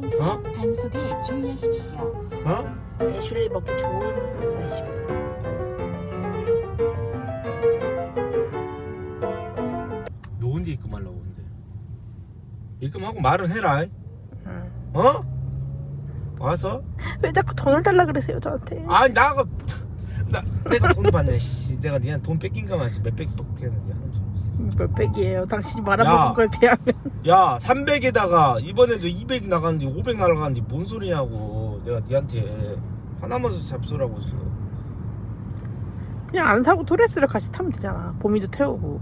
자동차 어? 단속에 주의하십시오. 어? 애슐리 먹기 좋은 날씨고. 너 언제 입금하려고 근데 입금하고 말은 해라 응. 어? 와서? 왜 자꾸 돈을 달라 그러세요 저한테? 아니 나가 나 내가 돈 받네 씨. 내가 니한테 돈 뺏긴가 마지 몇백 뺏겼는데 몇 백이에요. 당신이 야. 말아먹은 거에 비하면. 야 300에다가 이번에도 200 나갔는데 500 날아갔는데 뭔 소리냐고 내가 니한테 하나만 서 잡수라고 했어 그냥 안 사고 토레스를 같이 타면 되잖아. 보미도 태우고.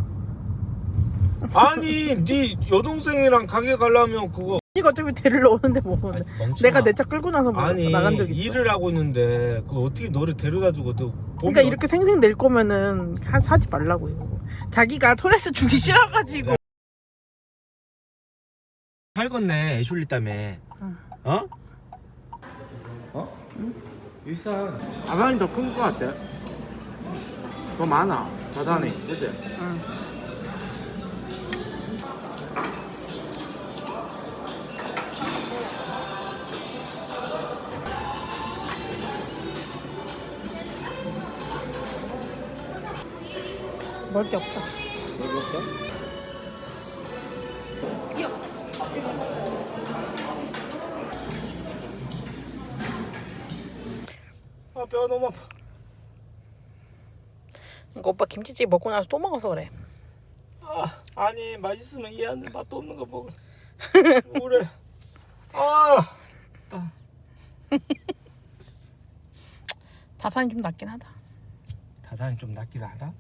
아니 네 여동생이랑 가게 가려면 그거 이거 어차피 데리러 오는데 뭐. 멍청아. 내가 내 차 끌고 나서 뭐 아니 나간 적 있어. 일을 하고 있는데 그거 어떻게 너를 데려다 주고 또 그러니까 이렇게 생생 낼 거면은 한 사지 말라고요. 자기가 토레스 주기 싫어가지고. 살겄네 애슐리 때문에 응. 어? 어? 일산 다산이 더 큰 거 같아 더 많아 다산이 그치? 응. 먹을 게 없다. 먹었어? 아 뼈가 너무 아파 이거 오빠 김치찌개 먹고 나서 또 먹어서 그래. 아 아니 맛있으면 이해하는데 맛도 없는 거 먹어 그래 아 다산이 좀 낫긴 하다. 다산이 좀 낫긴 하다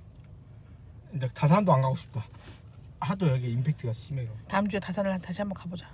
이제 다산도 안 가고 싶다 하도 여기 임팩트가 심해요 다음 주에 다산을 다시 한번 가보자.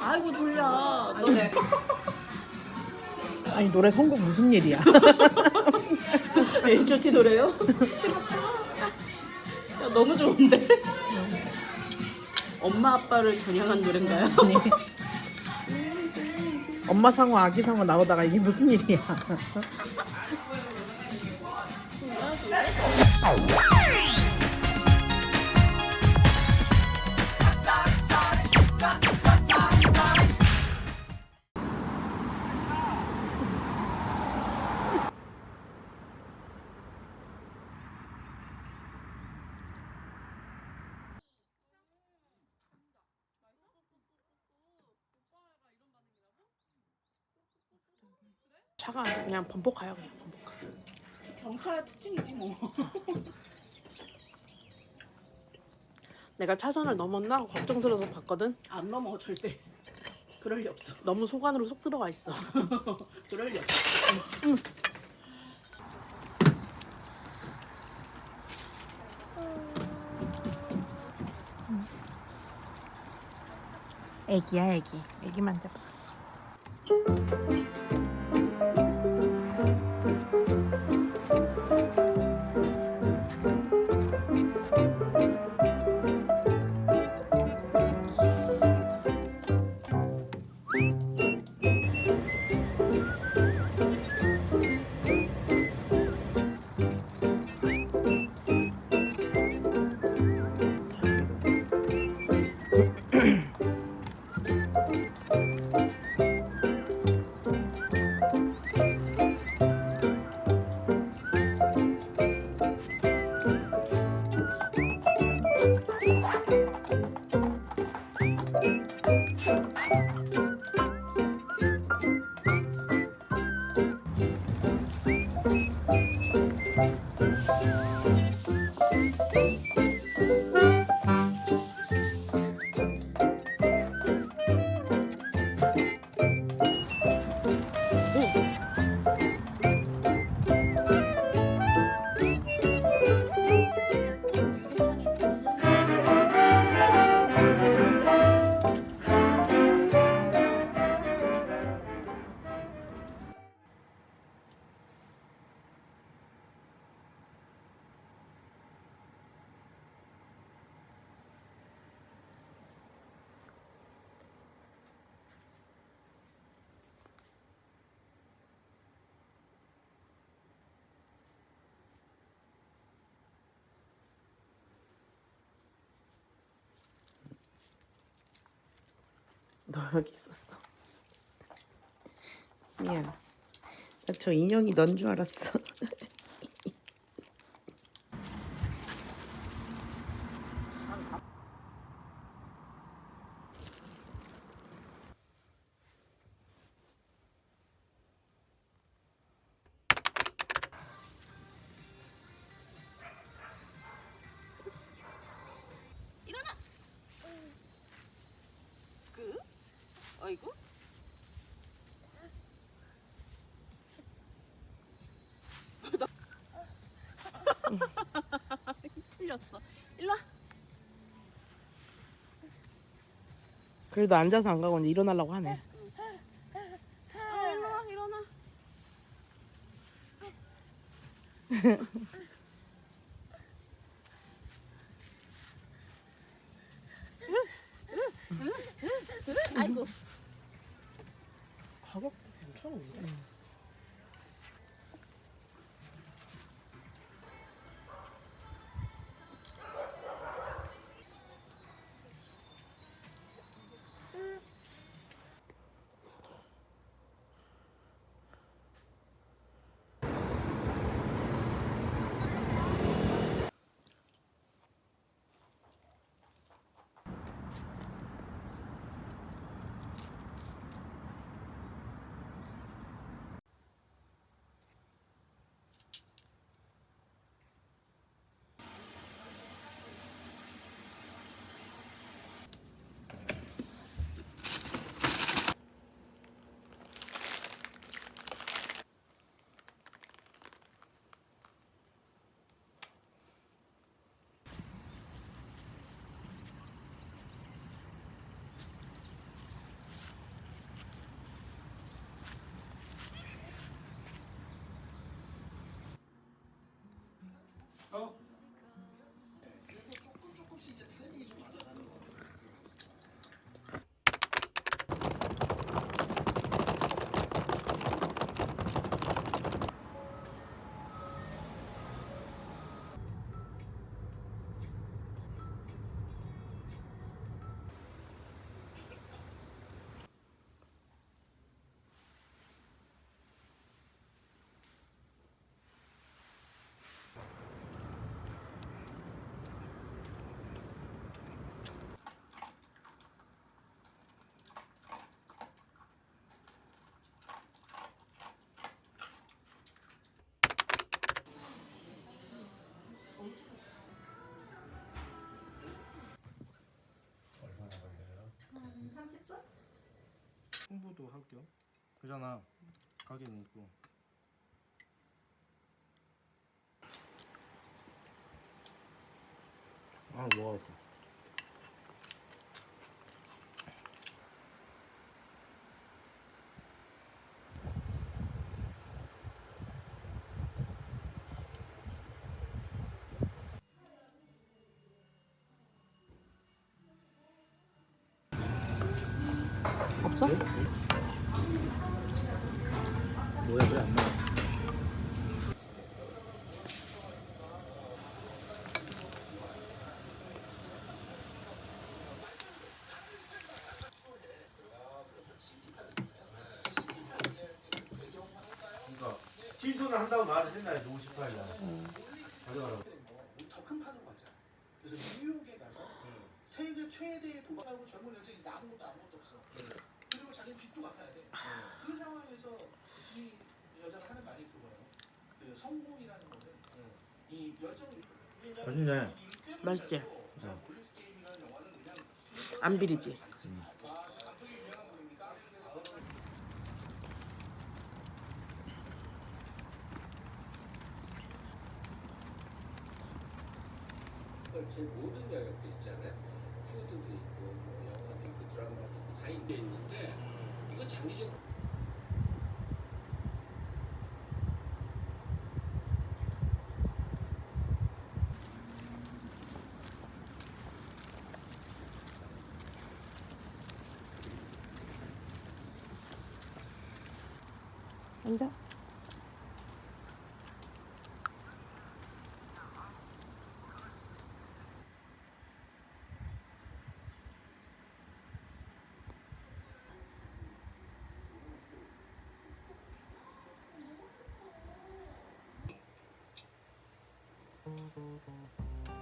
아이고 졸려. 너네 아니 노래 선곡 무슨 일이야? H.O.T 노래요? 야, 너무 좋은데? 엄마 아빠를 겨냥한 노래인가요? 아니. 엄마 상어 아기 상어 나오다가 이게 무슨 일이야? 차가 아니라 그냥 범퍼 가요 그냥 범퍼 가. 경찰 특징이지 뭐. 내가 차선을 넘었나 걱정스러워서 봤거든. 안 넘어 절대. 그럴 리 없어. 너무 속 안으로 쏙 들어가 있어. 그럴 리 없어. 애기야 애기. 애기 만져봐. 너 여기 있었어. 미안. 나 저 인형이 넌 줄 알았어. 어이구. 풀렸어. 일로 와. 그래도 앉아서 안 가고 이제 일어나려고 하네. 아, 일로 와. 일어나. 아이고. 가격도 괜찮은데. 어? Oh. 홍보도 할 겸. 그잖아. 가게는 있고. 아, 먹었다. 없어? 뭐야, 왜안 나와? 그러니까 취소는 한다고 말을 했나요? 58일 날. 가져가라고. 더큰 판으로 가자. 그래서 뉴욕에 가서 세계 최대의 도박하고 젊은 여자이 아무것도 아무것도 없어. 그리고 자기 빚도 갚아야 돼. 그 상황에서 이 여자가 하는 말이 그거예요. 그 성공이라는 거는 이 열정을 맛있네. 맛있지? 자, 폴리스 게임이라는 영화는 그냥 안 비리지? 제 모든 영역도 있잖아요. 푸드도 있고, 뭐 영화도 있고, 드라마도 있게 있는데, 이거 장기적 앉아. Thank you.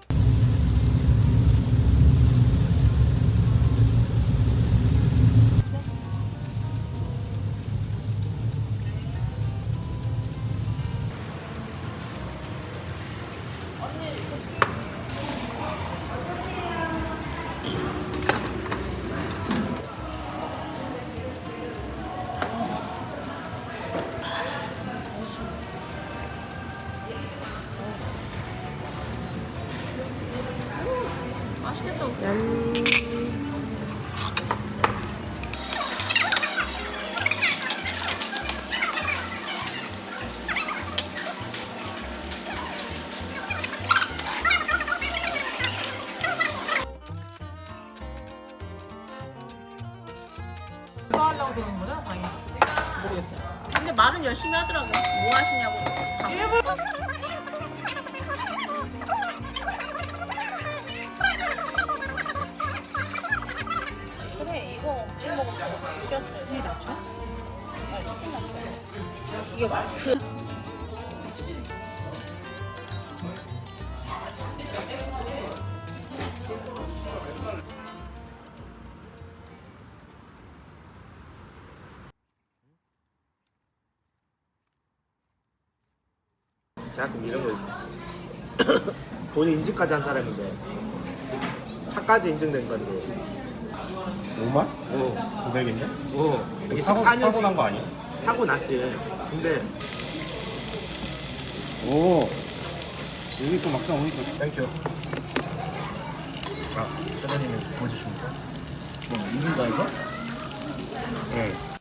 말은 열심히 하더라고. 뭐 하시냐고. 그래, 이거 지금 먹었어. 쉬었어요. 치킨 낙초? 네, 치킨 낙초. 이게 말, 그. 가끔 이런 거 있었어. 본인 인증까지 한 사람인데 차까지 인증된 건데. 5만? 어, 900인데? 어. 이게 사고, 14년씩 사고 난거 아니야? 사고 났지. 근데 오 여기 또 막상 오니까 땡큐. 아, 사장님이 보여주십니까? 뭐, 이민가에서? 네.